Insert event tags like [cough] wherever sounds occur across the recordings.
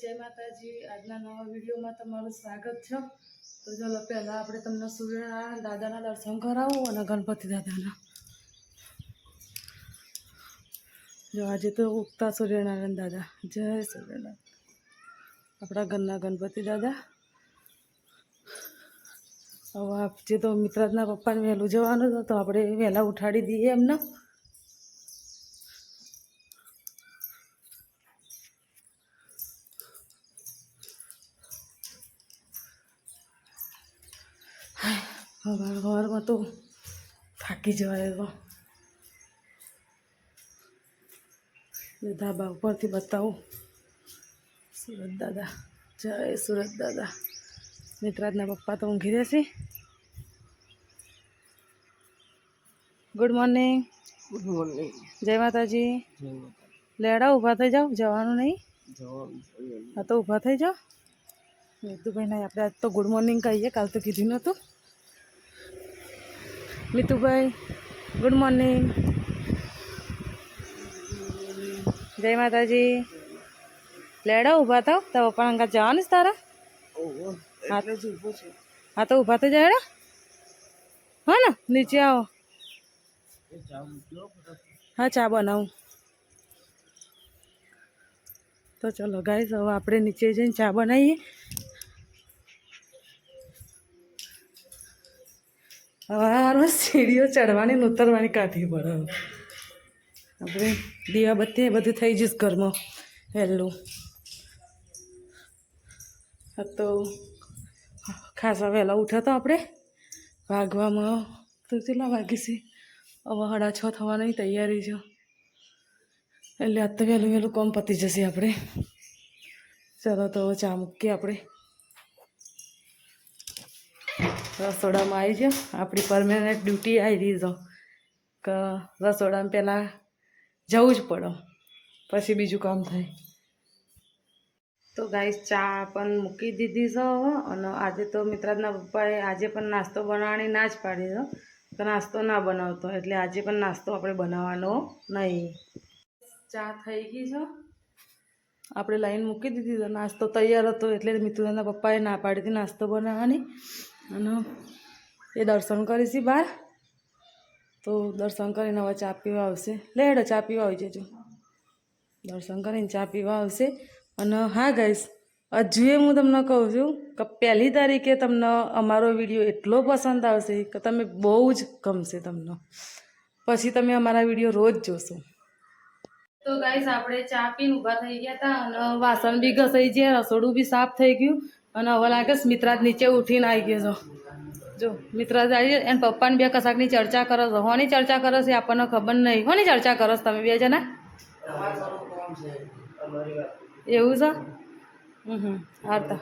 જય માતાજી. આજના નવા વિડીયોમાં તમારું સ્વાગત છે. તો ચાલો પહેલાં આપણે તમને સૂર્યનારાયણ દાદાના દર્શન કરાવું અને ગણપતિ દાદાના. જો આજે તો ઉગતા સૂર્યનારાયણ દાદા. જય સૂર્યનારાયણ. આપણા ઘરના ગણપતિ દાદા. હવે જે તો મિત્રાજના પપ્પાને વહેલું જવાનું હતું તો આપણે વહેલા ઉઠાડી દઈએ એમને. સવાર સવારમાં તો થાકી જવાય તો એ ધાબા ઉપરથી બતાવું સુરત દાદા જય સુરત દાદા મિત્રાજના પપ્પા તો ઊંઘી રહેશે ગુડ મોર્નિંગ ગુડ મોર્નિંગ જય માતાજી લેડા ઊભા થઈ જાઓ જવાનું નહીં હા તો ઊભા થઈ જાઓ મિતુભાઈ નહીં આપણે આજ તો ગુડ મોર્નિંગ કહીએ કાલ તો કીધું નહોતું મિતુભાઈ ગુડ મોર્નિંગ જય માતાજી. લેડા ઊભા થાવ? તો પણ અંગા જવાનું છે તારા? હા. તો ઊભા થઈ જાય હા ને નીચે આવો. હા ચા બનાવું. તો ચલો ગાઈસ હવે આપણે નીચે જઈને ચા બનાવીએ. હારો સીડીઓ ચડવાની ને ઉતરવાની કાઢી પડે. આપણે દીવા બત્તી બધું થઈ જઈશ ઘરમાં, વહેલું. તો ખાસા વહેલા ઉઠ્યા તો આપણે. વાગવામાં તો કેટલા વાગી છે? હવે સાડા છ થવાની તૈયારી છે. એટલે આજ તો વહેલું વહેલું કોમ પતી જશે આપણે. ચલો તો ચા મૂકીએ આપણે. રસોડામાં આવી જાઓ આપણી પરમેનન્ટ ડ્યુટી આવી રહી છે. કે રસોડામાં પહેલાં જવું જ પડે. પછી બીજું કામ થાય. તો ગાઈસ ચા પણ મૂકી દીધી છે અને આજે તો મિત્રાજના પપ્પાએ આજે પણ નાસ્તો બનાવવાની ના જ પાડી છે. તો નાસ્તો ના બનાવતો. એટલે આજે પણ નાસ્તો આપણે બનાવવાનો નહીં. ચા થઈ ગઈ છે. આપણે લાઈન મૂકી દીધી નાસ્તો તૈયાર હતો એટલે મિત્રાના પપ્પાએ ના પાડી નાસ્તો બનાવવાની. અને એ દર્શન કરીશી બહાર. તો દર્શન કરીને હવે ચા પીવા આવશે. લેડો ચા પીવા આવી જજો. દર્શન કરીને ચા પીવા આવશે. અને હા ગાઈસ હજુ એ હું તમને કહું છું કે પહેલી તારીખે તમને અમારો વીડિયો એટલો પસંદ આવશે કે તમે બહુ જ ગમશે તમને. પછી તમે અમારા વીડિયો રોજ જોશો. તો ગાઈસ આપણે ચા પીને ઊભા થઈ ગયા હતા અને વાસણ બી ઘસાઈ ગયા, રસોડું બી સાફ થઈ ગયું. અને હવે લાગે છે મિત્રાજ નીચે ઉઠીને આવી ગયો છો. જો મિત્રાજ આવી જાય એને પપ્પાને બે કશાકની ચર્ચા કરો છો. હોની ચર્ચા કરો છે આપણને ખબર નહીં. હોની ચર્ચા કરો છો તમે બે જણા? છે એવું છે? હમ હા હારતા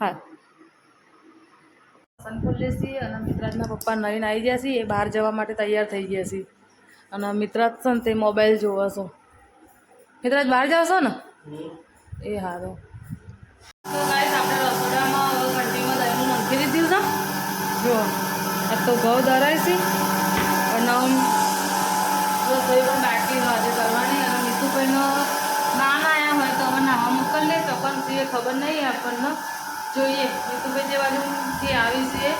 હા. છીએ અને મિત્રાજના પપ્પા નવીન આવી ગયા છીએ એ બહાર જવા માટે તૈયાર થઈ ગયા છીએ અને મિત્રાજ છે ને તે મોબાઈલ જોવા છો. મિત્રાજ બહાર જાવ છો ને? એ હારો. તો ગાઈસ આપણે રસોડામાં હવે ઘંટીમાં દહીંનું નાખી દીધું છે. જો આ તો ઘઉં દરાય છે. અને આમ રસોઈ પણ બાકી આજે કરવાની અને મીઠુભાઈનો ના આવ્યા હોય તો હવે નાવા મોકલીએ તો પણ તે ખબર નહીં આપણને જોઈએ. મીઠુભાઈ જે તે આવી છે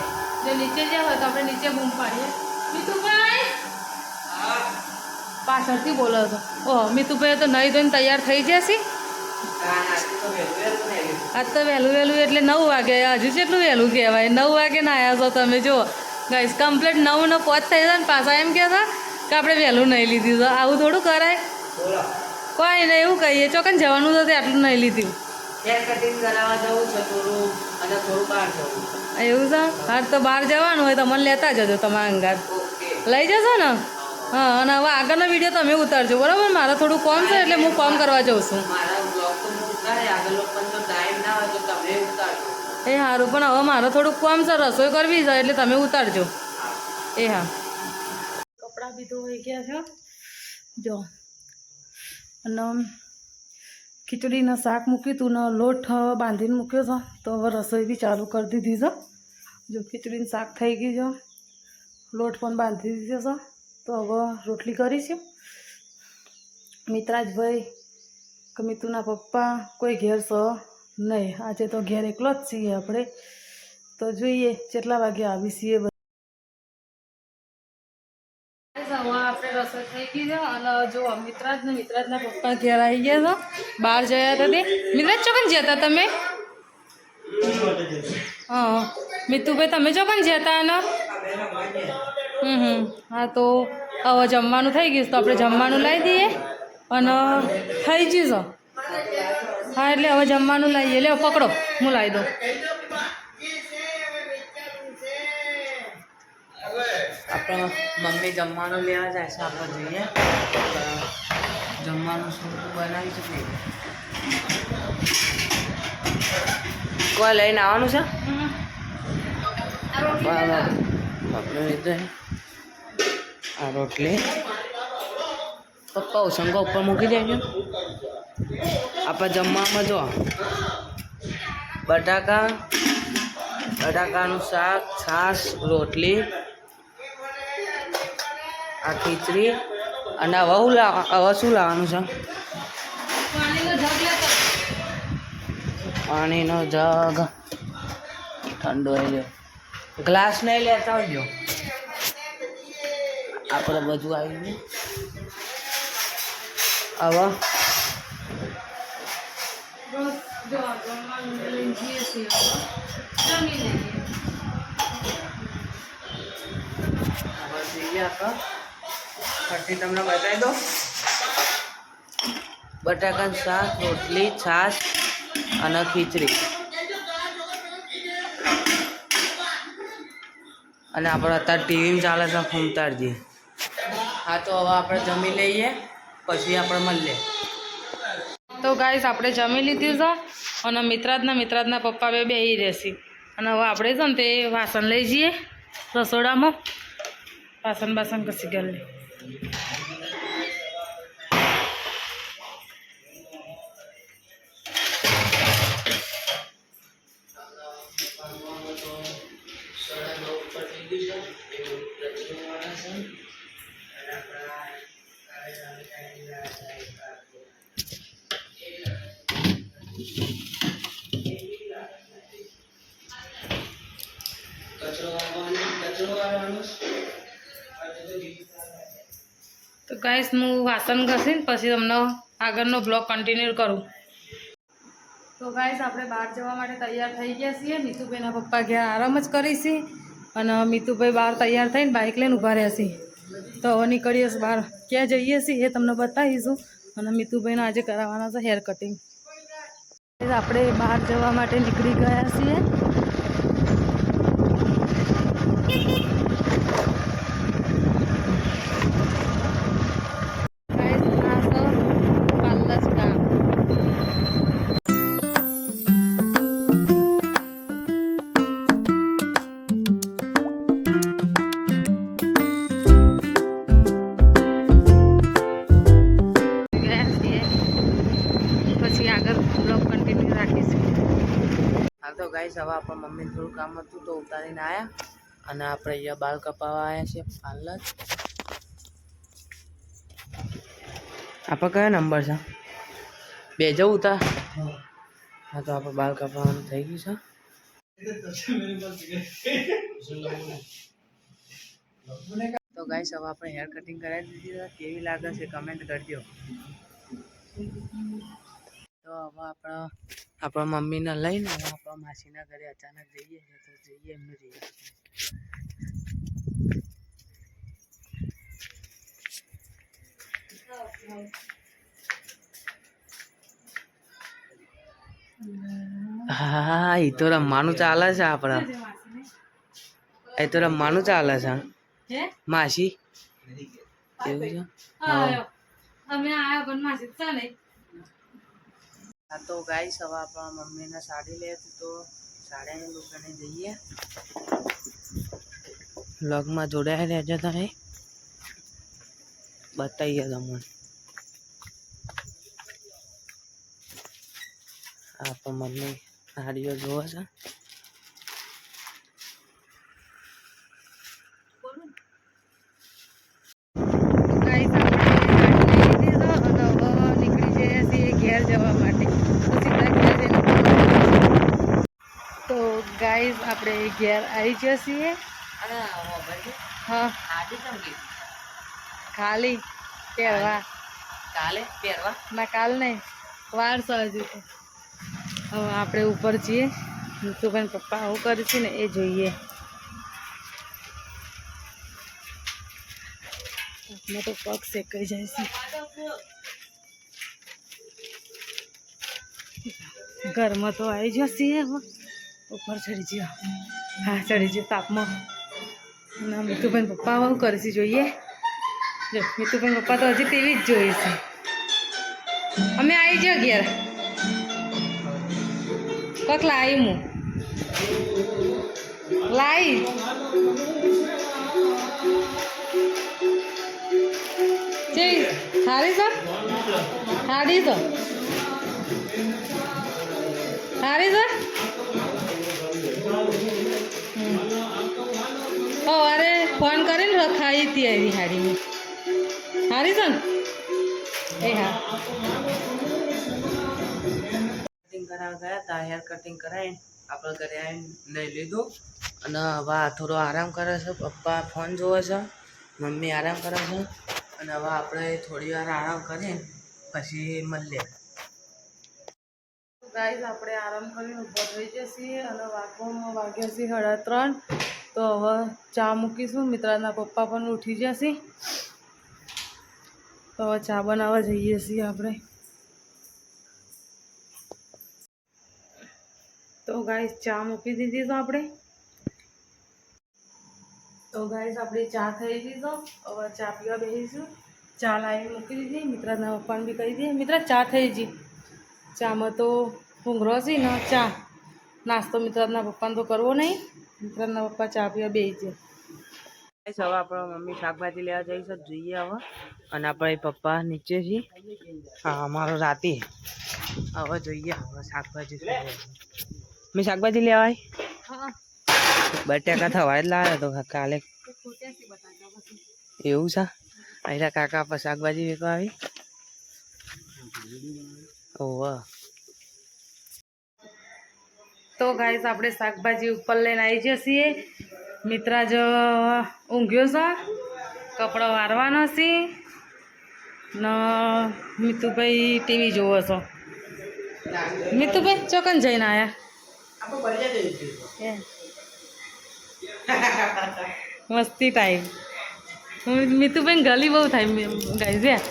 જો નીચે જ્યાં હોય તો આપણે નીચે બૂમ પાડીએ. મીઠુભાઈ! પાછળથી બોલો તો. ઓહ મીતુભાઈ તો નહીં ધોઈને તૈયાર થઈ જશે આજ તો વહેલું વહેલું એટલે નવ વાગે હજુ કેટલું વહેલું કહેવાય. નવ વાગે ના આવ્યા છો તમે જો ગાઈસ કમ્પ્લીટ નવ ને પોચ થઈ જાય ને પાછા એમ કહેતા કે આપણે વહેલું નહીં લીધું તો આવું થોડું કરાય? કોઈ નહીં એવું કહીએ. ચોકન જવાનું તો આટલું નહીં લીધું. એવું છે? હા તો બહાર જવાનું હોય તો મને લેતા જજો તમારા અંગાત. લઈ જશો ને? હા. અને હવે આગળનો વીડિયો તમે ઉતારજો. બરાબર? મારે થોડું કોમ છે એટલે હું કોમ કરવા જાઉં છું મારા બ્લોગ તો હું ઉતારે આગળ પણ જો ટાઈમ ના હોય તો તમે ઉતારજો એ સારું પણ હવે મારે થોડુંક કામ છે રસોઈ કરવી છે એટલે તમે ઉતારજો. એ હા. કપડાં બી ધોઈ ગયા છે? જો. અને ખીચડીને શાક મૂક્યું હતું ને લોટ બાંધીને મૂક્યો છે, તો હવે રસોઈ બી ચાલુ કરી દીધી છે. જો ખીચડીનું શાક થઈ ગયું છે, લોટ પણ બાંધી દીધો છે, તો હવે રોટલી કરીશું. મિત્રાજભાઈ કે મિતુના પપ્પા કોઈ ઘેર સ નહીં, આજે તો ઘેર એકલો જ છીએ આપણે. તો જોઈએ, કેટલા વાગે આવી છીએ આપણે થઈ ગઈ અને જો મિત્રાજ ને, મિત્રાજના પપ્પા ઘેર આવી ગયા છો. બહાર જયા હતા તે. મિત્રાજ ચોકન જ્યાં હતા તમે? હા. મિતુભાઈ, તમે ચોકન જ્યાં હતા અને હમ હમ. હા, તો હવે જમવાનું થઈ ગયું તો આપણે જમવાનું લાવી દઈએ. અને થઈ ગયું હા એટલે હવે જમવાનું લાવીએ લે. પકડો. હું લાવી દઉં. આપણે મમ્મી જમવાનું લેવા જાય છે આપણે જોઈએ. જમવાનું શું બનાવી છે કોઈ લઈને આવવાનું છે? આપણે લીધે આ રોટલી. પપ્પા ઉસંગો ઉપર મૂકી દેજો. આપણે જમવામાં જો. બટાકા બટાકાનું શાક છાશ રોટલી આ ખીચડી અને હવે હું લાવ હવે શું લાવવાનું છે. પાણીનો જગ ઠંડો આવી ગયો. ગ્લાસ નહીં લેતા આવજો આપણે બધું આવી ગયું. હવે જો તમને બતાવી દો બટાકાનું શાક, રોટલી, છાશ અને ખીચડી. અને આપણે અત્યારે ટીવીમાં ચાલે છે ફૂમતારજી હા, તો હવે આપણે જમી લઈએ, પછી આપણે મળીએ. તો ગાઈસ આપણે જમી લીધું છે. અને મિત્રાજના મિત્રાજના પપ્પા બે બેહી રહેશે. અને હવે આપણે છે ને તે વાસણ લઈ જઈએ રસોડામાં. વાસણ બાસણ કશી ગયેલી તો ગાઈસ હું વાસણ ઘસીને પછી તમને આગળનો બ્લોગ કન્ટિન્યુ કરું. તો ગાઈસ આપણે બહાર જવા માટે તૈયાર થઈ ગયા છીએ. મિતુભાઈના પપ્પા ઘેર આરામ જ કરીશી અને મિતુભાઈ બહાર તૈયાર થઈને બાઇક લઈને ઊભા રહ્યા છીએ તો હવે નીકળીએ બહાર. ક્યાં જઈએ છીએ એ તમને બતાવીશું. અને મિતુભાઈને આજે કરાવવાના છે હેર કટિંગ આપણે બહાર જવા માટે નીકળી ગયા છીએ. ગાઈસ, હવે આપણા મમ્મીને થોડું કામ હતું તો ઉતારીને આવ્યા અને આપણે અહીંયા બાલ કપાવવા આવ્યા છીએ પાર્લર. આપણે કયો નંબર છે? બે જવું ઉતાર હા, તો આપણે બાલ કપાવવાનું થઈ ગયું છે. તો ગાઈસ, હવે આપણે હેર કટિંગ કરાવી દીધી છે. કેવી લાગે છે કમેન્ટ કરજો. તો હવે આપણા આપણા મમ્મીને લઈને આપણા માસીના ઘરે અચાનક જઈએ તો જઈએ એમને જઈએ. હા એ તો રમવાનું ચાલે છે આપણા. એ તો રમવાનું ચાલે છે. માસી? એવું છે? અમે આયા પણ માસી ચાલે. હા તો ગાઈસ હવે આપણા મમ્મીને સાડી લે તો સાડીની દુકાને જઈએ વ્લોગમાં જોડાયા રહેજો તમે બતાવીએ તમને આ પણ મમ્મી સાડીઓ જોવે છે ગાઈસ આપણે ગાડી લઈ લીધી છે અને હવે નીકળી જઈએ છીએ ઘેર જવા ગાઈસ આપણે ઘેર આવી છીએ. હા ખાલી પહેરવા. કાલે? પહેરવા? ના કાલ નહીં. વાર છે હજુ હવે આપણે ઉપર છીએ. નીતુભાઈ પપ્પા આવું કરે છે ને એ જોઈએ. આપણે તો પગ શેકાઈ જાય છે. ઘરમાં તો આવી જશે હવે ઉપર ચડી ગયો. હા, ચડી ગયો તાપમાં. ના, મીતુભાઈ પપ્પા હું કરશે જોઈએ. જો, મિતુભાઈ પપ્પા તો હજી તેવી જ જોઈએ છે. અમે આવી જાઓ ઘેર. કોક લાવી હું લાવી હારી સારી હારી સારી તો સારી છે? હમ. સવારે ફોન કરીને રખાઈ હતી એવી હાડીની સારી છે ને. એ હા. કટિંગ કરાવવા ગયા હતા હેર કટિંગ કરાવીને આપણે ઘરે આવીને લઈ લીધું. અને હવે થોડો આરામ કરે છે, પપ્પા ફોન જોવે છે, મમ્મી આરામ કરે છે. અને હવે આપણે થોડી વાર આરામ કરીને પછી મળીએ. ગાઈઝ આપણે આરામ કરીને ઊભા થઈ જઈએ અને વાગવામાં વાગ્યા છીએ સાડા ત્રણ. તો હવે ચા મૂકીશું. મિત્રાના પપ્પા પણ ઉઠી જશે તો હવે ચા બનાવવા જઈએ છીએ આપણે. તો ગાઈઝ ચા મૂકી દીધી તો આપણે. તો ગાઈઝ આપણી ચા થઈ ગઈ તો હવે ચા પીવા બેસીશું. ચા લાવી મૂકી દીધી. મિત્રાના પપ્પાને બી કહી દઈએ મિત્ર, ચા થઈ ગઈ. ચામાં તો ભૂંગળો છે ને ચા. નાસ્તો મિત્રના પપ્પાને તો કરવો નહીં. મિત્રના પપ્પા ચા પીવા બે છે હવે આપણે મમ્મી શાકભાજી લેવા જઈશું. જોઈએ હવે. અને આપણે પપ્પા નીચે છીએ. હા અમારો રાતે. હવે જોઈએ હવે શાકભાજી મેં શાકભાજી લેવા આવી હા. બટાકા થવા જ લાવ્યો તો કાલે. એવું છે? અહીંયા કાકા પર શાકભાજી વેચવા આવી? ઓહ તો ગાઈસ આપણે શાકભાજી ઉપર લઈને આવી જઈએ મિત્રા જ ઊંઘ્યો છે કપડો વારવાનો છે ને મિતુભાઈ ટીવી જોવો છો. મિતુભાઈ ચોકન જઈને આવ્યા [laughs] મસ્તી ટાઈમ મિતુભાઈ ગલી બહુ થાય ગાઈઝ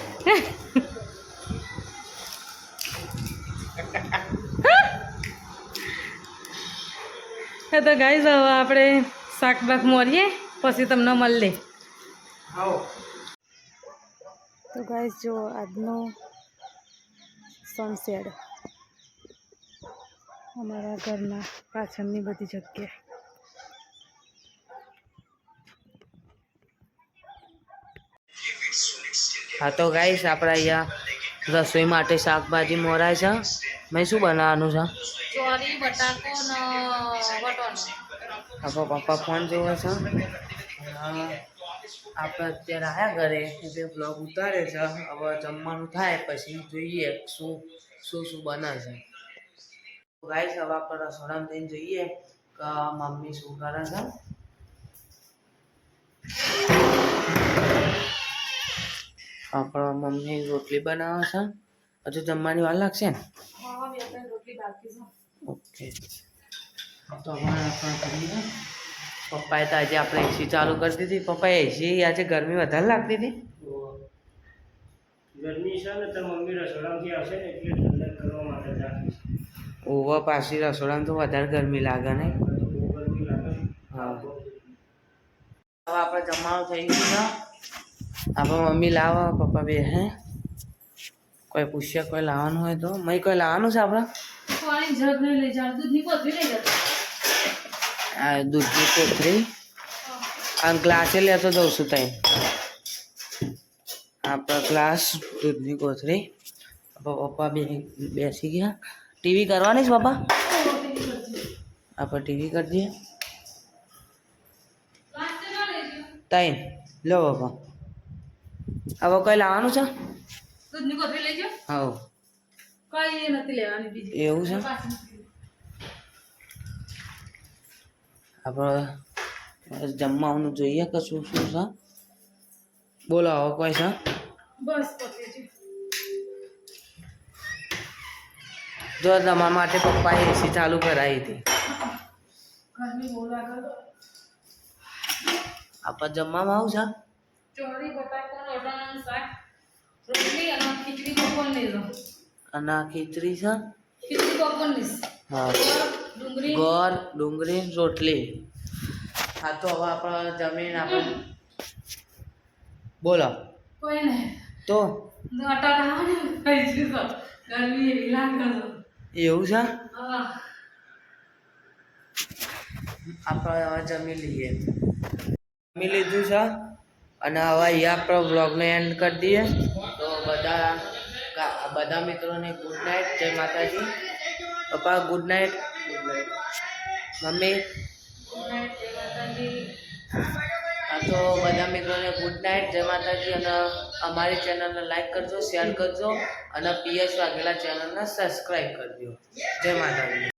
એ તો ગાઈ હવે આપણે શાક બાક મોરીએ પછી તમને મળીએ તો ગાઈઝ જો આજનો સનસેડ અમારા ઘરના પાછળની બધી જગ્યાએ. હા તો ગાઈશ આપણે અહીંયા રસોઈ માટે શાકભાજી મોરાય છે. મેં શું બનાવવાનું છે? ચોરી બટાકો ને વટોનો આપણો પપ્પા ફોન જોવે છે. આપણે અત્યારે આવ્યા ઘરે એટલે બ્લોગ ઉતારે છે. હવે જમવાનું થાય પછી જોઈએ શું શું શું બને છે ગાઈસ હવે આપણે રસોડામાં થઈને જોઈએ. કે મમ્મી શું કરે છે? આપણા મમ્મી રોટલી બનાવે છે. હજુ જમવાની વાર લાગશે ને? હા બે ત્રણ રોટલી બાકી છે. ઓકે તો પપ્પાએ તો આજે આપણે એસી ચાલુ કરી દીધી. પપ્પાએ એસી આજે ગરમી વધારે લાગતી હતી. ગરમી છે ને તો મમ્મી રસોડામાંથી આવશે ને એટલે ઠંડક કરવા માટે રાખી ઓવા પાછી રસોડામાં તો વધારે ગરમી લાગે ને બહુ ગરમી લાગે હા. હવે આપણે જમવાનું થઈ ગયું આપણા મમ્મી લાવો પપ્પા બે હે કોઈ પૂછ્યા કોઈ લાવવાનું હોય તો. મય કોઈ લાવવાનું છે આપણે? પાણી જગ નહીં લઈ જાય દૂધની કોથળી લઈ જતો આ દૂધની કોથળી. અને ગ્લાસે લેતો જઉં છું ત્યાં આપણે ગ્લાસ દૂધની કોથળી. આપણે પપ્પા બે બેસી ગયા. ટીવી કરવાની છે પપ્પા? આપણે ટીવી કરી દઈએ તાઈ લો પપ્પા. હવે કોઈ લાવવાનું છે? દૂધની કોથળી લઈ જાઓ. હા કઈ નથી લેવાની બીજી. એવું છે? આપણે જમવાનું જોઈએ કે શું શું છે? બોલો આવો કોઈ છે? બસ જો તમારા માટે પપ્પાએ એસી ચાલુ કરાવી હતી. આપણે જમવામાં આવું છે? અને ખીચડી છે? હા. ગોળ ડુંગળી રોટલી. હા તો હવે આપણે જમીન આપણે બોલો. તો? એવી છે. આપણે હવે જમી લઈએ. જમી લીધું છે? અને હવે અહીંયા આપણે વ્લોગને એન્ડ કરી દઈએ. તો બધા બધા મિત્રોને ગુડ નાઇટ જય માતાજી. પપ્પા ગુડ નાઇટ મમ્મી? હા, તો બધા મિત્રોને ગુડ નાઇટ જય માતાજી અને અમારી ચેનલને લાઈક કરજો શેર કરજો અને પીએસ વાઘેલા ચેનલને સબસ્ક્રાઈબ કરજો. જય માતાજી.